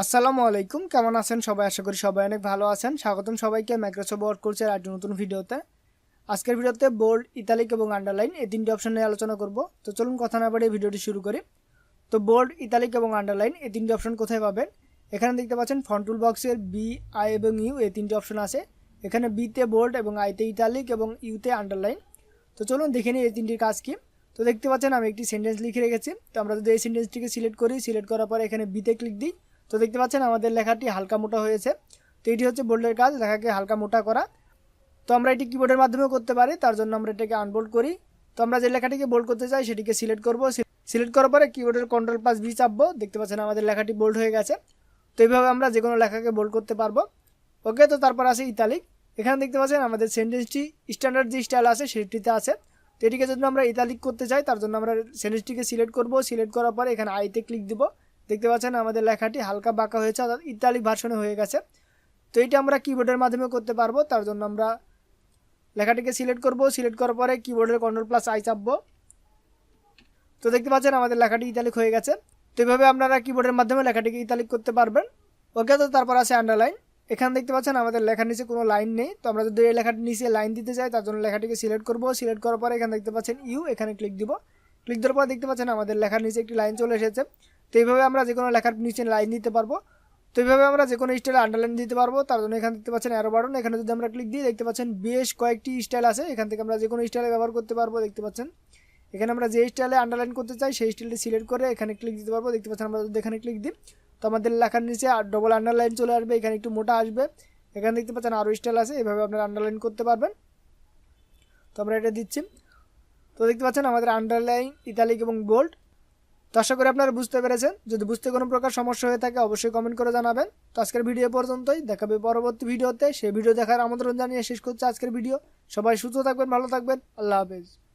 আসসালামু আলাইকুম, কেমন আছেন সবাই? আশা করি সবাই অনেক ভালো আছেন। স্বাগতম সবাইকে মাইক্রোসফট ওয়ার্ড কোর্সের একটি নতুন ভিডিওতে। আজকের ভিডিওতে বোল্ড ইতালিক এবং আন্ডারলাইন এই তিনটি অপশন নিয়ে আলোচনা করব। তো চলুন কথা না বাড়িয়ে ভিডিওটি শুরু করি। তো বোল্ড ইতালিক এবং আন্ডারলাইন এই তিনটি অপশন কোথায় পাবেন? এখানে দেখতে পাচ্ছেন ফন্টুল বক্সের বি আই এবং ইউ এই তিনটি অপশন আছে। এখানে বিতে বোল্ড এবং আইতে ইতালিক এবং ইউতে আন্ডারলাইন তো চলুন দেখে নিই এই তিনটির কাজ কি। তো দেখতে পাচ্ছেন আমি একটি সেন্টেন্স লিখে রেখেছি। তো আমরা যদি এই সেন্টেন্সটিকে সিলেক্ট করি সিলেক্ট করার পর এখানে বিতে ক্লিক দিই। তো দেখতে পাচ্ছেন আমাদের লেখাটি হালকা মোটা হয়েছে। তো এটি হচ্ছে বোল্ডের কাজ, লেখাকে হালকা মোটা করা। তো আমরা এটি কিবোর্ডের মাধ্যমেও করতে পারি, তার জন্য আমরা এটাকে আনবোল্ড করি। তো আমরা যে লেখাটিকে বোল্ড করতে চাই, সেটিকে সিলেক্ট করব। সিলেক্ট করার পরে কিবোর্ডের কন্ট্রোল প্লাস বি চাপবো। দেখতে পাচ্ছেন আমাদের লেখাটি বোল্ড হয়ে গেছে। তো এইভাবে আমরা যে কোনো লেখাকে বোল্ড করতে পারব। ওকে তো তারপর আছে ইতালিক এখানে দেখতে পাচ্ছেন আমাদের সেন্টেন্সটি স্ট্যান্ডার্ড যে স্টাইল আছে, সেটিতে আছে। তো এটিকে যদি আমরা ইতালিক করতে চাই, তার জন্য আমরা সেন্টেন্সটিকে সিলেক্ট করব। সিলেক্ট করার পরে এখানে আইতে ক্লিক দিব। দেখতে পাচ্ছেন আমাদের লেখাটি হালকা বাঁকা হয়েছে, অর্থাৎ ইতালিক ভার্সনে হয়ে গেছে। তো এইটা আমরা কিবোর্ডের মাধ্যমে করতে পারব, তার জন্য আমরা লেখাটিকে সিলেক্ট করব। সিলেক্ট করার পরে কিবোর্ডের কন্ট্রোল প্লাস আই চাপবো। তো দেখতে পাচ্ছেন আমাদের লেখাটি ইতালিক হয়ে গেছে। তো এইভাবে আপনারা কিবোর্ডের মাধ্যমে লেখাটিকে ইতালিক করতে পারবেন। ওকে, তো তারপর আছে আন্ডারলাইন এখানে দেখতে পাচ্ছেন আমাদের লেখার নিচে কোনো লাইন নেই। তো আমরা যদি এই লেখাটির নিচে লাইন দিতে চাই, তার জন্য লেখাটিকে সিলেক্ট করব। সিলেক্ট করার পরে এখানে দেখতে পাচ্ছেন ইউ এখানে ক্লিক দিব। ক্লিক দেওয়ার পর দেখতে পাচ্ছেন আমাদের লেখার নিচে একটি লাইন চলে এসেছে। তো এইভাবে আমরা যে কোনো লেখার নিচে লাইন দিতে পারব। তো এইভাবে আমরা যে কোনো স্টাইলে আন্ডারলাইন দিতে পারব। তার জন্য এখানে দেখতে পাচ্ছেন অ্যারো বাটন এখানে যদি আমরা ক্লিক দিই, দেখতে পাচ্ছেন বেশ কয়েকটি স্টাইল আছে। এখান থেকে আমরা যে কোনো স্টাইলে ব্যবহার করতে পারব, দেখতে পাচ্ছেন। এখানে আমরা যে স্টাইলে আন্ডারলাইন করতে চাই, সেই স্টাইলটি সিলেক্ট করে এখানে ক্লিক দিতে পারব। দেখতে পাচ্ছেন আমরা যদি এখানে ক্লিক দিই, তো আমাদের লেখার নিচে ডবল আন্ডারলাইন চলে আসবে। এখানে একটু মোটা আসবে। এখানে দেখতে পাচ্ছেন আরও স্টাইল আছে। এভাবে আপনারা আন্ডারলাইন করতে পারবেন। তো আমরা এটা দিচ্ছি। তো দেখতে পাচ্ছেন আমাদের আন্ডারলাইন ইতালিক এবং বোল্ড আশা করি আপনারা বুঝতে পেরেছেন। যদি বুঝতে কোনো প্রকার সমস্যা হয়ে থাকে, অবশ্যই কমেন্ট করে জানাবেন। তো আজকের ভিডিও পর্যন্তই। দেখাবে পরবর্তী ভিডিওতে সেই ভিডিও দেখার আমন্ত্রণ জানিয়ে শেষ করছে আজকের ভিডিও সবাই সুস্থ থাকবেন, ভালো থাকবেন। আল্লাহ হাফেজ।